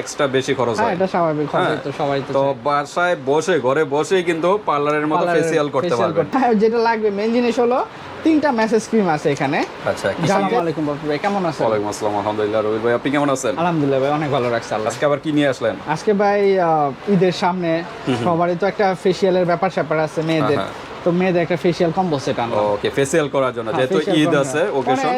Extra বেশি খরচ হ্যাঁ হয়। এটা স্বাভাবিক হ্যাঁ। তো সবাই তো বাসায় বসে ঘরে বসেই কিন্তু পার্লারের মতো ফেসিয়াল করতে পারবেন। হ্যাঁ যেটা লাগবে মেন জিনিস হলো তিনটা মেসেজ ক্রিম আছে এখানে। আচ্ছা আসসালামু আলাইকুম বাপু ভাই কেমন আছেন? ওয়ালাইকুম আসসালাম আলহামদুলিল্লাহ রবি ভাই আপনি কেমন আছেন? আলহামদুলিল্লাহ ভাই অনেক ভালো রাখছে আল্লাহ আজকে আবার কি নিয়ে আসলেন? আজকে ভাই ঈদের সামনে সবারই তো একটা ফেসিয়ালের ব্যাপার স্যাপার আছে মেয়েদের। তো মেয়েদের একটা ফেসিয়াল কম্বো সেট আনলাম। ওকে ফেসিয়াল করার জন্য হ্যাঁ, যেহেতু ঈদ আছে ওকেশন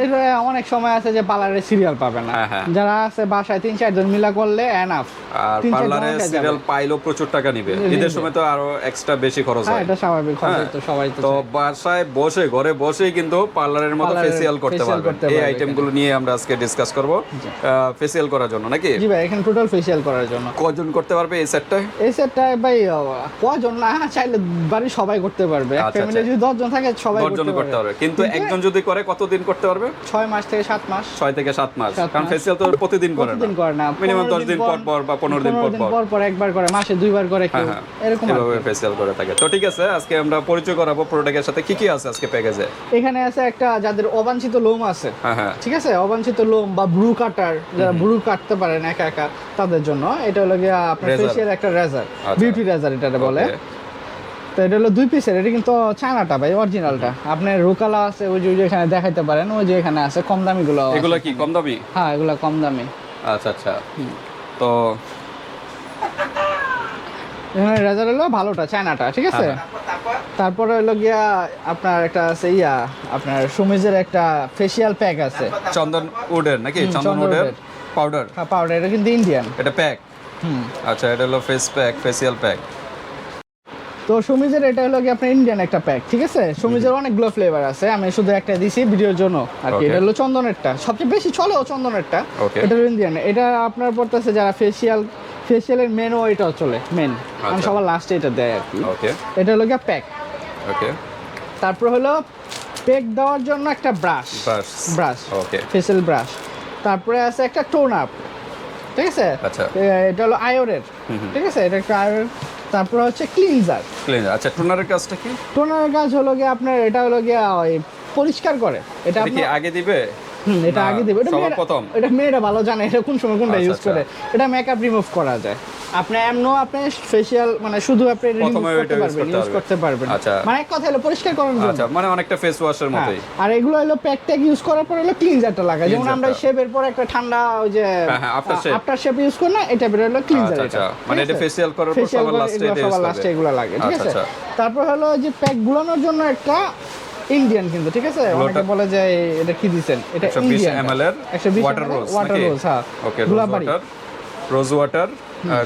অনেক- সময় আছে যে পার্লারে সিরিয়াল পাবে না। হ্যাঁ, হ্যাঁ। যারা আছে বাসায় তিন চারজন মিলা করলে এনাফ আর পার্লারে সিরিয়াল। পাইলেও প্রচুর টাকা নিবে। ঈদের সময় তো আরও এক্সট্রা বেশি খরচ হ্যাঁ এটা স্বাভাবিক হ্যাঁ। তো সবাই তো তো বাসায় বসে ঘরে বসেই কিন্তু পার্লারের মতো ফেসিয়াল করতে পারবেন এই আইটেমগুলো নিয়ে আমরা আজকে ডিসকাস করব ফেসিয়াল করার জন্য নাকি? জি ভাই এখানে টোটাল ফেসিয়াল করার জন্য। কজন করতে পারবে এই সেটটা এই সেটটায় ভাই কজন না চাইলে বাড়ির সবাই করতে পারবে। ফ্যামিলি আচ্ছা। যদি দশজন থাকে সবাই দশজন করতে পারবে। কিন্তু একজন যদি করে কতদিন করতে পারবে? ছয় মাস থেকে সাত মাস। ছয় থেকে সাত মাস। কারণ ফেসিয়াল তো প্রতিদিন করে প্রতিদিন করে না। মিনিমাম পনেরো দশ দিন পর পর বা পনেরো দিন পর পর। পর পর একবার করে মাসে দুইবার করে কেউ। হ্যাঁ, এরকম আর এভাবে ফেসিয়াল করে থাকে। তো ঠিক আছে আজকে আমরা পরিচয় করাবো প্রোডাক্টের সাথে। কি কি আছে আজকে প্যাকেজে এখানে আছে একটা যাদের অবাঞ্ছিত লোম আছে। হ্যাঁ হ্যাঁ। ঠিক আছে? অবাঞ্ছিত লোম বা ব্রু কাটার যারা ব্রু কাটতে পারেন একা একা তাদের জন্য। এটা হলো গিয়ে আপনার। ফেসিয়াল একটা রেজার আচ্ছা। বিউটি রেজার এটা বলে. তো এটা হলো দুই পিসের এটা কিন্তু চায়নাটা ভাই অরিজিনালটা আপনার রুকালা আছে ওই যে এখানে দেখাইতে পারেন ওই যে এখানে আছে কম দামি গুলো এগুলো কি কম দামি হ্যাঁ এগুলো কম দামি আচ্ছা। আচ্ছা তো এখানে রেজার হলো ভালোটা চায়নাটা ঠিক আছে? হ্যাঁ। তারপরে হলো গিয়া আপনার একটা আছে ইয়া আপনার সুমিজের একটা ফেসিয়াল প্যাক আছে। চন্দন উডের নাকি? চন্দন উডের। পাউডার হ্যাঁ পাউডার এটা কিন্তু ইন্ডিয়ান এটা প্যাক হুম। আচ্ছা এটা হলো ফেস প্যাক ফেসিয়াল প্যাক তো সুমিজের এটা হলো কি আপনার ইন্ডিয়ান একটা প্যাক ঠিক আছে? সুমিজের অনেকগুলো ফ্লেভার আছে আমি শুধু একটা দিছি ভিডিওর জন্য। আর কি এটা হলো চন্দনেরটা। সবচেয়ে বেশি চলেও চন্দনেরটা। এটা হলো ইন্ডিয়ান এটা আপনার পড়তেছে যারা ফেসিয়াল ফেসিয়ালের মেনও এটাও চলে মেন আমি আচ্ছা। সবার লাস্টে এটা দেয় আর কি। ওকে এটা হলো গিয়ে প্যাক ওকে তারপর হলো পেক দেওয়ার জন্য একটা brush brush brush okay facial brush তারপরে আছে একটা টোন আপ ঠিক আছে? আচ্ছা। এটা হলো আয়োরের। ঠিক আছে? এটা একটা আয়োরের তারপরে হচ্ছে ক্লিনজার ক্লিনজার আচ্ছা টোনারের কাজটা কি? টোনার কাজ হলো গিয়ে আপনার এটা হলো গিয়ে পরিষ্কার করে। এটা আপনি কি আগে দিবে? এটা আগে দেবে। এটা প্রথম? এটা মেয়েরা ভালো জানে এটা কোন সময় কোনটা আচ্ছা, ইউজ আচ্ছা। করে। এটা মেকআপ রিমুভ করা যায়। আপনি এমনও আপনি ফেসিয়াল মানে শুধু আপনি রিমুভ করতে পারবেন ইউজ করতে পারবেন। আচ্ছা। মানে এক কথা হলো পরিষ্কার করার জন্য। আচ্ছা মানে অনেকটা ফেস ওয়াশের হ্যাঁ, মতোই। আর এগুলো হলো প্যাক ট্যাক ইউজ করার পর হলো ক্লিনজারটা লাগায়। যেমন আমরা। শেভের পর একটা ঠান্ডা ওই যে আফটার শেভ ইউজ করি না এটা বের হলো ক্লিনজার আচ্ছা, আচ্ছা। মানে এটা করার পর সবার এটা লাস্টে এগুলো লাগে ঠিক আচ্ছা, আছে? আচ্ছা। তারপর হলো যে প্যাক গুলানোর জন্য একটা ইন্ডিয়ান কিন্তু ঠিক আছে? অনেকে বলে যে এটা কি দিবেন এটা 120 ইন্ডিয়ান ml এর ওয়াটার রোজ ওয়াটার রোজ হ্যাঁ। Okay rose Gulabari water rose water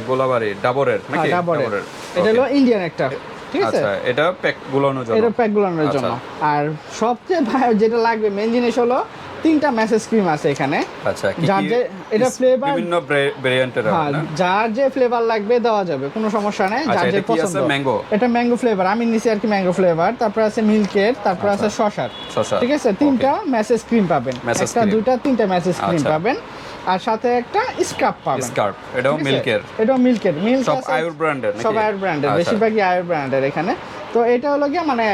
Gulabari ডাবরের হ্যাঁ নাকি? ডাবরের। এটা হলো ইন্ডিয়ান একটা ঠিক আছে? আচ্ছা এটা প্যাক গুলানোর জন্য। এটা প্যাক গুলানোর আচ্ছা। জন্য। আর সবচেয়ে যেটা লাগবে মেন জিনিস হলো তিনটা মেসেজ ক্রিম আছে এখানে। আচ্ছা যার যে- এটা flavor- বিভিন্ন ভেরিয়েন্টের হ্যাঁ যার যে ফ্লেভার লাগবে দেওয়া যাবে কোনো সমস্যা নেই আচ্ছা, যার যে কি? পছন্দ। Mango? এটা ম্যাঙ্গো ফ্লেভার আমি নিছি আর কি ম্যাঙ্গো ফ্লেভার তারপর আছে মিল্কের তারপর আছে শশার ঠিক আছে? তিনটা মেসেজ ক্রিম পাবেন। একটা। দুইটা তিনটা ক্রিম আচ্ছা। পাবেন। আর সাথে একটা স্ক্রাব পাবেন। স্কার্প এটাও? মিল্কের এটাও মিল্কের মিল্ক সব আয়ুর ব্র্যান্ডের সব আয়ুর ব্র্যান্ডের আচ্ছা। বেশিরভাগই আয়ুর ব্র্যান্ডের এখানে। তো এটা হলো গিয়ে মানে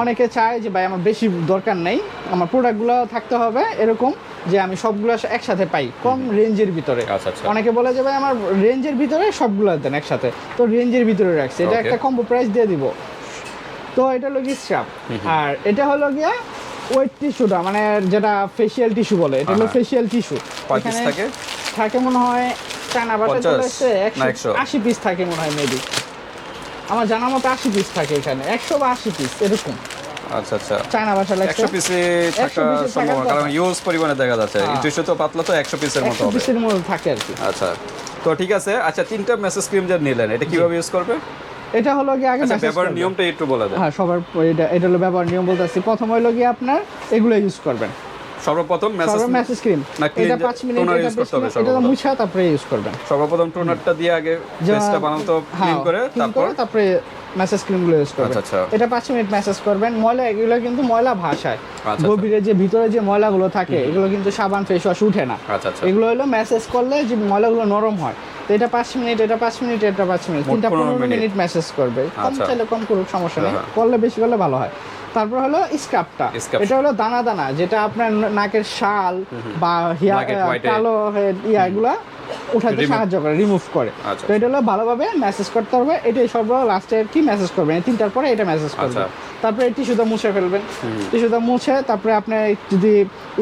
অনেকে চায় যে ভাই আমার বেশি দরকার নেই। আমার প্রোডাক্টগুলো থাকতে হবে এরকম যে আমি সবগুলো একসাথে পাই কম রেঞ্জের ভিতরে। আচ্ছা, আচ্ছা। অনেকে বলে যে ভাই আমার রেঞ্জের ভিতরে সবগুলো দেন একসাথে। তো রেঞ্জের ভিতরে রাখছি। এটা একটা কম্বো প্রাইস দিয়ে দিব। তো এটা হলো গিয়ে স্ক্রাব আর এটা হলো গিয়া ওয়েট টিস্যুটা মানে যেটা ফেসিয়াল টিস্যু বলে এটা হলো। ফেসিয়াল টিস্যু থাকে? থাকে মনে হয় চায়না বাসায় চলে 50 আসছে একশো আশি পিস থাকে মনে হয় মেবি আমার জানা মতো আশি পিস থাকে এখানে। একশো বা আশি পিস এরকম। আচ্ছা আচ্ছা। চায়না বাসা লাগছে। একশো পিসে থাকা 100 piece এ সম্ভব কারণ ইউজ পরিমাণে দেখা যাচ্ছে। হ্যাঁ। তো পাতলা তো একশো পিসের মতো পিসের থাকে আর কি। আচ্ছা। তো ঠিক আছে আচ্ছা তিনটা মেসেজ ক্রিম যে নিলেন এটা কীভাবে ইউজ করবে? এটা হলো গিয়ে আগে আচ্ছা ব্যবহার নিয়মটা একটু বলে দেন। হ্যাঁ সবার এটা এটা হলো ব্যবহার নিয়ম বলতেছি। প্রথম হলো গিয়ে আপনার এগুলো ইউজ করবেন। সর্বপ্রথম ক্রিম এটা 5 মিনিট এটা করতে হবে এটা মুছা তারপরে ইউজ করবেন। সর্বপ্রথম টোনারটা দিয়ে আগে ফেসটা বানাতো ক্লিন হ্যাঁ, করে তারপর তারপরে ক্রিমগুলো ইউজ করবেন। আচ্ছা, আচ্ছা। এটা পাঁচ মিনিট মেসেজ করবেন। ময়লা এগুলো কিন্তু ময়লা ভাষায় আচ্ছা। গভীরে যে ভিতরে যে ময়লাগুলো থাকে এগুলো কিন্তু সাবান ফেস ওয়াশ উঠে না। এগুলো হলো মেসেজ করলে যে ময়লাগুলো নরম হয়। তো এটা পাঁচ মিনিট এটা পাঁচ মিনিট এটা পাঁচ মিনিট। তিনটা 15 মিনিট। মেসেজ করবে। কম। চাইলে কম করুক সমস্যা নেই। হ্যাঁ। করলে বেশি করলে ভালো হয়। তারপর হলো স্কাপটা এটা হলো দানা দানা যেটা আপনার নাকের শাল বা। কালো ইয়াগুলা উঠাতে সাহায্য করে রিমুভ করে। আচ্ছা। তো এটা হলো ভালোভাবে মেসেজ করতে হবে। এটাই সব লাস্টে কি মেসেজ করবেন তিনটার পরে এটা মেসেজ করবেন আচ্ছা। তারপরে টিস্যুটা মুছে ফেলবেন। টিস্যুটা মুছে তারপরে আপনি যদি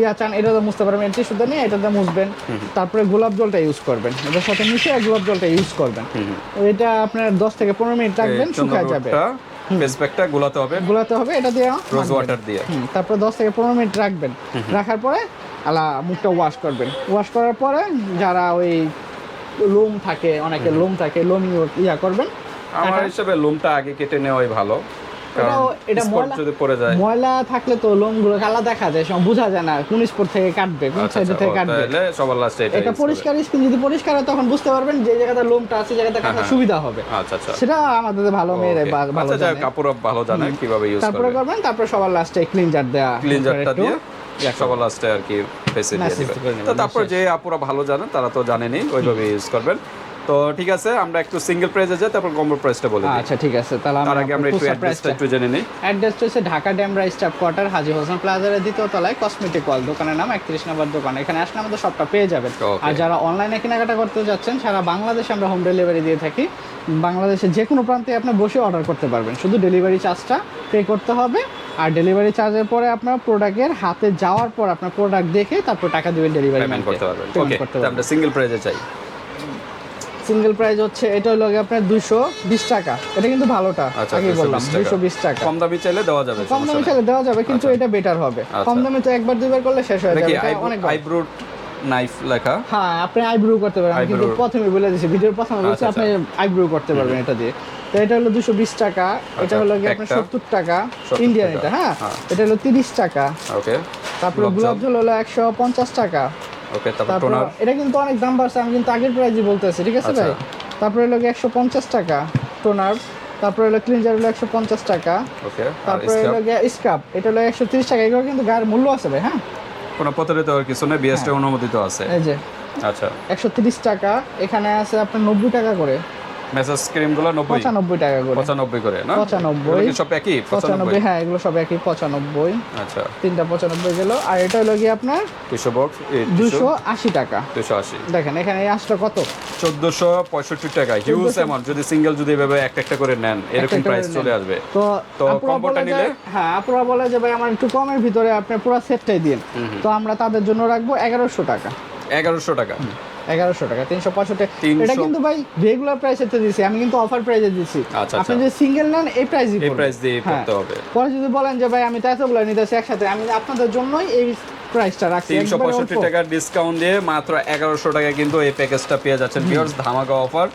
ইয়া চান এটাতে মুছতে পারবেন। টিস্যুটা নিয়ে এটাতে মুছবেন। তারপরে গোলাপ জলটা ইউজ করবেন। এটার সাথে মিশিয়ে গোলাপ জলটা ইউজ করবেন। এটা আপনার দশ থেকে পনেরো মিনিট রাখবেন শুকায় যাবে। ফেস গোলাতে গুলাতে হবে। গোলাতে হবে এটা দিয়ে রোজ ওয়াটার দিয়ে। তারপর তারপরে দশ থেকে পনেরো মিনিট রাখবেন। রাখার পরে আলা মুখটা ওয়াশ করবেন। ওয়াশ করার পরে যারা ওই লোম থাকে অনেকে লোম থাকে লোম ইয়া করবেন। আমার হিসেবে লোমটা আগে কেটে নেওয়াই ভালো। এটা ময়লা- যদি পড়ে যায়। ময়লা থাকলে তো লোমগুলো কালা দেখা যায় সব বোঝা যায় না কোন স্পট থেকে কাটবে কোন আচ্ছা সাইড আচ্ছা থেকে কাটবে। সবার লাস্টে এটা এটা পরিষ্কার স্কিন যদি পরিষ্কার হয় তখন বুঝতে পারবেন যে জায়গাটা লোমটা আছে জায়গাটা কাটা হ্যাঁ। সুবিধা হবে। আচ্ছা আচ্ছা। সেটা আমাদের ভালো মেয়েরা ভালো আচ্ছা জানে। কাপড় ভালো জানে কীভাবে ইউজ তারপরে করবেন তারপরে সবার লাস্টে ক্লিনজার দেয়া ক্লিনজারটা দিয়ে সবার লাস্টে আর কি ফেসে দিয়ে তো তারপর যে আপুরা ভালো জানেন তারা তো জানেনই ওইভাবে ইউজ করবেন। তো ঠিক আছে আমরা একটু সিঙ্গেল প্রাইসে যাই তারপর কম্বো প্রাইসটা বলে আচ্ছা ঠিক আছে তাহলে তার আগে আমরা একটু অ্যাড্রেসটা একটু জেনে নিই। অ্যাড্রেসটা হচ্ছে ঢাকা ড্যামরা স্টাফ কোয়ার্টার হাজি হোসেন প্লাজার দ্বিতীয় তলায় কসমেটিক ওয়াল দোকানের নাম একত্রিশ নম্বর দোকান। এখানে আসলে আমাদের সবটা পেয়ে যাবেন। আর যারা অনলাইনে কেনাকাটা করতে যাচ্ছেন সারা বাংলাদেশে আমরা হোম ডেলিভারি দিয়ে থাকি। বাংলাদেশে যে কোনো প্রান্তে আপনি বসে অর্ডার করতে পারবেন। শুধু ডেলিভারি চার্জটা পে করতে হবে। আর ডেলিভারি চার্জের পরে আপনার প্রোডাক্টের হাতে যাওয়ার পর আপনার প্রোডাক্ট দেখে তারপর টাকা দিবেন ডেলিভারি পেমেন্ট করতে পারবেন। ওকে আমরা সিঙ্গেল প্রাইসে চাই সিঙ্গেল প্রাইস হচ্ছে এটা হলো আপনার দুশো বিশ টাকা। এটা কিন্তু ভালোটা আচ্ছা আগে বললাম 220 টাকা। দুশো বিশ টাকা। কম দামি চাইলে দেওয়া যাবে কম দামে চাইলে দেওয়া যাবে কিন্তু আচ্ছা। এটা বেটার হবে। আচ্ছা। কম দামে তো একবার দুইবার করলে শেষ হয়ে যাবে অনেক দাম। আইব্রো নাইফ লেখা? হ্যাঁ আপনি আইব্রু করতে কিন্তু প্রথমে বলে দিয়েছি ভিডিওর প্রথমে বলছি আপনি আইব্রু করতে পারবেন এটা দিয়ে। তো এটা হলো দুশো বিশ টাকা এটা হলো গিয়ে আপনার সত্তর টাকা ইন্ডিয়ান এটা হ্যাঁ হ্যাঁ। এটা হলো তিরিশ টাকা। ওকে তারপরে গোলাপ। জল হলো একশো পঞ্চাশ টাকা। ওকে তারপর টোনার? এটা কিন্তু অনেক দাম বাড়ছে আমি কিন্তু আগের প্রাইজই বলতেছি ঠিক আছে আচ্ছা। ভাই? তারপরে হলো একশো পঞ্চাশ টাকা টোনার। তারপরে হলো ক্লিনজার হলো একশো পঞ্চাশ টাকা। ওকে তারপরে হলো স্ক্রাব এটা হলো একশো তিরিশ টাকা এগুলো কিন্তু গায়ের মূল্য আছে ভাই হ্যাঁ? কোনো প্রতারিত হওয়ার কিছু নেই বিএসটা অনুমোদিত আছে। এই যে। আচ্ছা। একশো তিরিশ টাকা এখানে আছে আপনার নব্বই টাকা করে। মেসাজ ক্রিমগুলো নব্বই? পঁচানব্বই টাকা করে। পঁচানব্বই করে না? পঁচানব্বই। এগুলো কি সব একই? পঁচানব্বই পঁচানব্বই। হ্যাঁ এগুলো সব একই পঁচানব্বই। আচ্ছা। তিনটা পঁচানব্বই গেল। আর এটা হলো আপনার বক্স দুশো আশি টাকা। দুশো আশি। দেখেন এখানে এই আঁশটা কত? চোদ্দশো পঁয়ষট্টি টাকা। হিউজ অ্যামাউন্ট যদি সিঙ্গেল যদি এভাবে একটা একটা করে নেন এরকম প্রাইস চলে আসবে। তো তো নিলে? হ্যাঁ আপুরা বলে যে ভাই আমার একটু কমের ভিতরে আপনি পুরো সেটটাই দিন তো আমরা তাদের জন্য রাখব এগারোশো টাকা। এগারোশো টাকা। টাকা তিনশো পঁয়ষট্টি এটা কিন্তু ভাই রেগুলার প্রাইসে তো দিছি আমি কিন্তু অফার প্রাইসে দিচ্ছি আচ্ছা, আপনি আচ্ছা। যে সিঙ্গেল নেন এই প্রাইসই এই প্রাইস দিয়ে করতে হবে। পরে যদি বলেন যে ভাই আমি তো এতগুলো নিতেছি একসাথে আমি আপনাদের জন্যই এই প্রাইসটা রাখছি। তিনশো একবারে পঁয়ষট্টি অল্প। টাকার ডিসকাউন্ট দিয়ে মাত্র টাকা কিন্তু এই প্যাকেজটা পেয়ে যাচ্ছেন ভিউয়ার্স ধামাকা অফার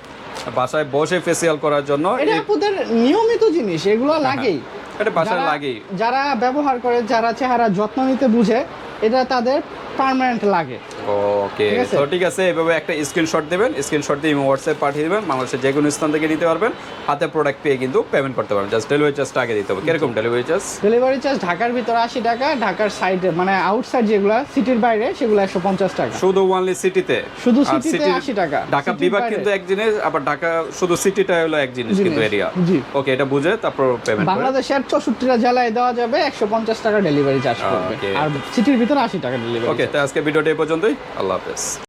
বাসায় বসে ফেসিয়াল করার জন্য এটা আপনাদের নিয়মিত জিনিস এগুলো লাগেই। এটা বাসায় লাগেই। যারা ব্যবহার করে যারা চেহারা যত্ন নিতে বুঝে এটা তাদের পার্মানেন্ট লাগে। ওকে তো ঠিক আছে এভাবে একটা স্ক্রিনশট দেবেন স্ক্রিনশট দিয়ে হোয়াটসঅ্যাপ পাঠিয়ে দেবেন বাংলাদেশের যে কোনো স্থান থেকে নিতে পারবেন। হাতে প্রোডাক্ট পেয়ে কিন্তু পেমেন্ট করতে পারবেন। জাস্ট ডেলিভারি চার্জটা আগে দিতে হবে। কীরকম ডেলিভারি চার্জ ডেলিভারি চার্জ ঢাকার ভিতরে আশি টাকা ঢাকার সাইডে মানে আউটসাইড যেগুলো সিটির বাইরে সেগুলো একশো পঞ্চাশ টাকা। শুধু ওনলি সিটিতে শুধু সিটিতে 80 টাকা। ঢাকা বিভাগ কিন্তু এক জিনিস আবার ঢাকা শুধু সিটিটা হলো এক জিনিস কিন্তু এরিয়া। ওকে এটা বুঝে তারপর পেমেন্ট বাংলাদেশের চৌষট্টিটা জেলায় দেওয়া যাবে একশো পঞ্চাশ টাকা ডেলিভারি চার্জ করবে আর সিটির ভিতরে আশি টাকা ডেলিভারি ওকে তো আজকে ভিডিওটা এই পর্যন্তই। আল্লাহ হাফেজ।